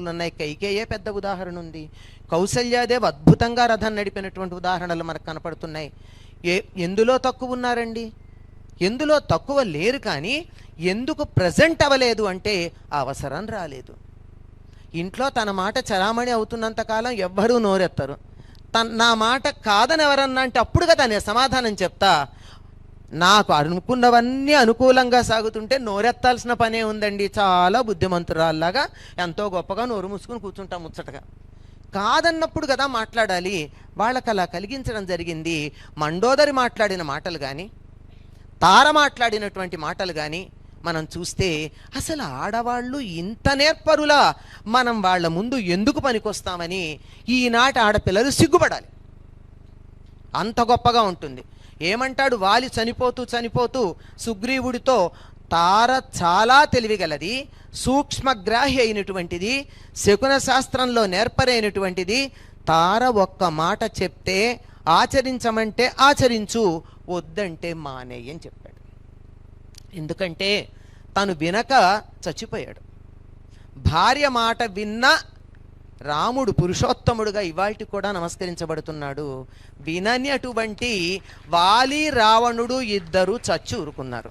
ఉన్నాయి కైకేయే పెద్ద ఉదాహరణ ఉంది. కౌసల్యాదేవి అద్భుతంగా రథం నడిపినటువంటి ఉదాహరణలు మనకు కనపడుతున్నాయి. ఏ ఎందులో తక్కువ ఉన్నారండి? ఎందులో తక్కువ లేరు కానీ ఎందుకు ప్రజెంట్ అవ్వలేదు అంటే ఆ అవసరం రాలేదు. ఇంట్లో తన మాట చరామణి అవుతున్నంత కాలం ఎవ్వరూ నోరెత్తరు. తన నా మాట కాదని ఎవరన్నా అంటే అప్పుడు కదా నేను సమాధానం చెప్తా. నాకు అనుకున్నవన్నీ అనుకూలంగా సాగుతుంటే నోరెత్తాల్సిన పనే ఉందండి. చాలా బుద్ధిమంతురాల్లాగా ఎంతో గొప్పగా నోరు మూసుకుని కూర్చుంటాం ముచ్చటగా. కాదన్నప్పుడు కదా మాట్లాడాలి. వాళ్ళకి అలా కలిగించడం జరిగింది. మండోదరి మాట్లాడిన మాటలు కానీ తార మాట్లాడినటువంటి మాటలు కానీ మనం చూస్తే అసలు ఆడవాళ్ళు ఇంత నేర్పరులా. మనం వాళ్ళ ముందు ఎందుకు పనికొస్తామని ఈనాటి ఆడపిల్లలు సిగ్గుపడాలి. అంత గొప్పగా ఉంటుంది. ఏమంటాడు? వాలి చనిపోతూ చనిపోతూ సుగ్రీవుడితో తార చాలా తెలివిగలది సూక్ష్మగ్రాహి అయినటువంటిది శకున శాస్త్రంలో నేర్పరైనటువంటిది. తార ఒక్క మాట చెప్తే ఆచరించమంటే ఆచరించు వద్దంటే మానేయ్ అని చెప్పాడు. ఎందుకంటే తను వినక చచ్చిపోయాడు. భార్య మాట విన్న రాముడు పురుషోత్తముడుగా ఇవాల్టి కూడా నమస్కరించబడుతున్నాడు. వినని అటువంటి వాలి రావణుడు ఇద్దరు చచ్చి ఊరుకున్నారు.